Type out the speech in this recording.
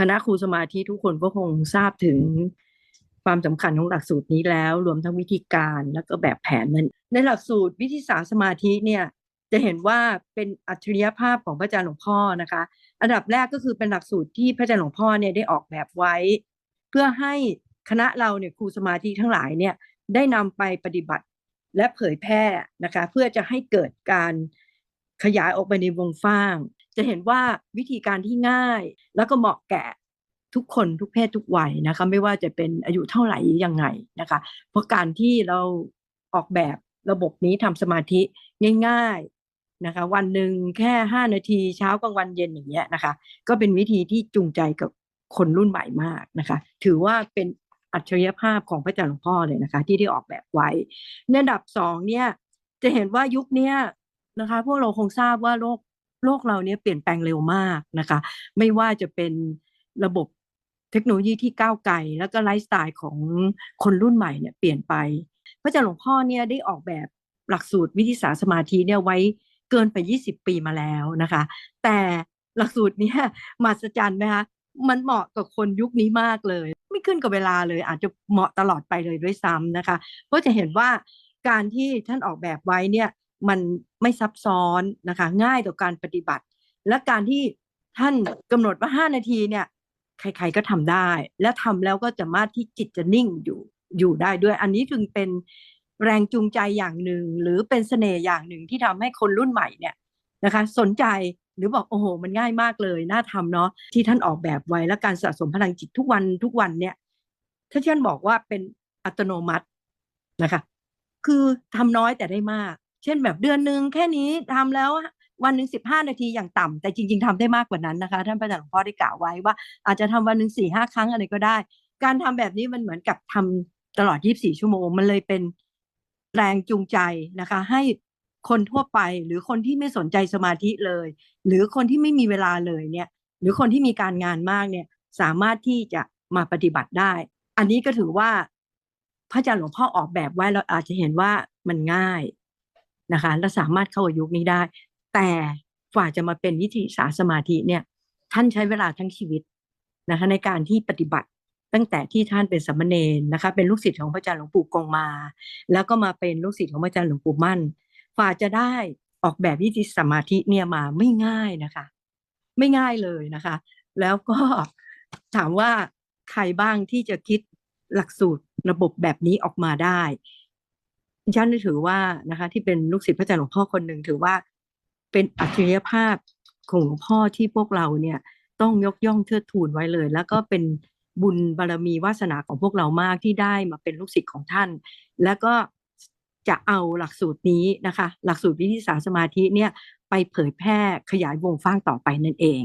คณะครูสมาธิทุกคนก็คงทราบถึงความสำคัญของหลักสูตรนี้แล้ว รวมทั้งวิธีการแล้วก็แบบแผนนั้น ในหลักสูตรวิธีสารสมาธิเนี่ยจะเห็นว่าเป็นอัจฉริยภาพของพระอาจารย์หลวงพ่อนะคะ อันดับแรกก็คือเป็นหลักสูตรที่พระอาจารย์หลวงพ่อเนี่ยได้ออกแบบไว้ เพื่อให้คณะเราเนี่ยครูสมาธิทั้งหลายเนี่ยได้นำไปปฏิบัติและเผยแพร่นะคะ เพื่อจะให้เกิดการขยายออกไปในวงฟ้าง จะเห็นว่าวิธีการที่ง่าย แล้วก็เหมาะแก่ทุกคนทุกเพศทุกวัยนะคะ ไม่ว่าจะเป็นอายุเท่าไหร่ยังไงนะคะ เพราะการที่เราออกแบบระบบนี้ทำสมาธิง่ายๆนะคะ วันหนึ่งแค่ห้านาทีเช้ากลางวันเย็นอย่างเงี้ยนะคะ ก็เป็นวิธีที่จูงใจกับคนรุ่นใหม่มากนะคะ ถือว่าเป็นอัจฉริยภาพของพระอาจารย์หลวงพ่อเลยนะคะ ที่ได้ออกแบบไว้ในอันดับสองเนี่ยจะเห็นว่ายุคเนี้ยนะคะ พวกเราคงทราบว่าโลก โลกเราเนี่ยเปลี่ยนแปลงเร็วมากนะคะ ไม่ว่าจะเป็นระบบเทคโนโลยีที่ก้าวไกลแล้วก็ไลฟ์สไตล์ของคนรุ่นใหม่เนี่ยเปลี่ยนไป พระอาจาหลวงพ่อเนี่ยได้ออกแบบหลักสูตรวิธีสารสมาธิเนี่ยไว้เกินไป 20 ปีมาแล้วนะคะ แต่หลักสูตรนี้มหัศจรรย์ไหมคะมันเหมาะกับคนยุคนี้มากเลย ไม่ขึ้นกับเวลาเลย อาจจะเหมาะตลอดไปเลยด้วยซ้ำนะคะเพราะจะเห็นว่าการที่ท่านออกแบบไว้เนี่ย มันไม่ซับซ้อนนะคะ ง่ายต่อการปฏิบัติ และการที่ท่านกำหนดว่า5นาทีเนี่ย ใครๆก็ทำได้ และทำแล้วก็จะมาที่จิตจะนิ่งอยู่อยู่ได้ด้วย อันนี้จึงเป็นแรงจูงใจอย่างหนึ่ง หรือเป็นเสน่ห์อย่างหนึ่งที่ทำให้คนรุ่นใหม่เนี่ยนะคะ สนใจหรือบอกโอ้โห มันง่ายมากเลยน่าทำเนาะที่ท่านออกแบบไว้และการสะสมพลังจิตทุกวันทุกวันเนี่ย ถ้าท่านบอกว่าเป็นอัตโนมัตินะคะ คือทำน้อยแต่ได้มาก เช่นแบบเดือนหนึ่งแค่นี้ทำแล้ววันหนึ่งสิบห้านาทีอย่างต่ำแต่จริง ๆทำได้มากกว่านั้นนะคะท่านพระอาจารย์หลวงพ่อได้กล่าวไว้ว่า อาจจะทำวันหนึ่งสี่ห้าครั้งอะไรก็ได้ การทำแบบนี้มันเหมือนกับทำตลอด24ชั่วโมง มันเลยเป็นแรงจูงใจนะคะ ให้คนทั่วไปหรือคนที่ไม่สนใจสมาธิเลย หรือคนที่ไม่มีเวลาเลยเนี่ย หรือคนที่มีการงานมากเนี่ย สามารถที่จะมาปฏิบัติได้ อันนี้ก็ถือว่าพระอาจารย์หลวงพ่อออกแบบไว้เราอาจจะเห็นว่ามันง่าย นะคะและสามารถเข้ากับยุนี้ได้ แต่กว่าจะมาเป็นวิธีสาสมาธิเนี่ยท่านใช้เวลาทั้งชีวิตนะคะในการที่ปฏิบัติตั้งแต่ที่ท่านเป็นสัมมเนนนะคะเป็นลูกศิษย์ของพระอาจารย์หลวงปู่กงมา แล้วก็มาเป็นลูกศิษย์ของพระอาจารย์หลวงปู่มั่นฝ่าจะได้ออกแบบวิธีสมาธิเนี่ยมาไม่ง่ายนะคะ ไม่ง่ายเลยนะคะ แล้วก็ถามว่าใครบ้างที่จะคิดหลักสูตรระบบแบบนี้ออกมาได้ ฉันถือว่านะคะ ที่เป็นลูกศิษย์พระอาจารย์หลวงพ่อคนหนึ่งถือว่า เป็นอัจฉริยภาพของหลวงพ่อที่พวกเราเนี่ยต้องยกย่องเทิดทูนไว้เลย แล้วก็เป็นบุญบารมีวาสนาของพวกเรามากที่ได้มาเป็นลูกศิษย์ของท่าน แล้วก็จะเอาหลักสูตรนี้นะคะ หลักสูตรวิธีสารสมาธิเนี่ยไปเผยแพร่ขยายวงฟ้างต่อไปนั่นเอง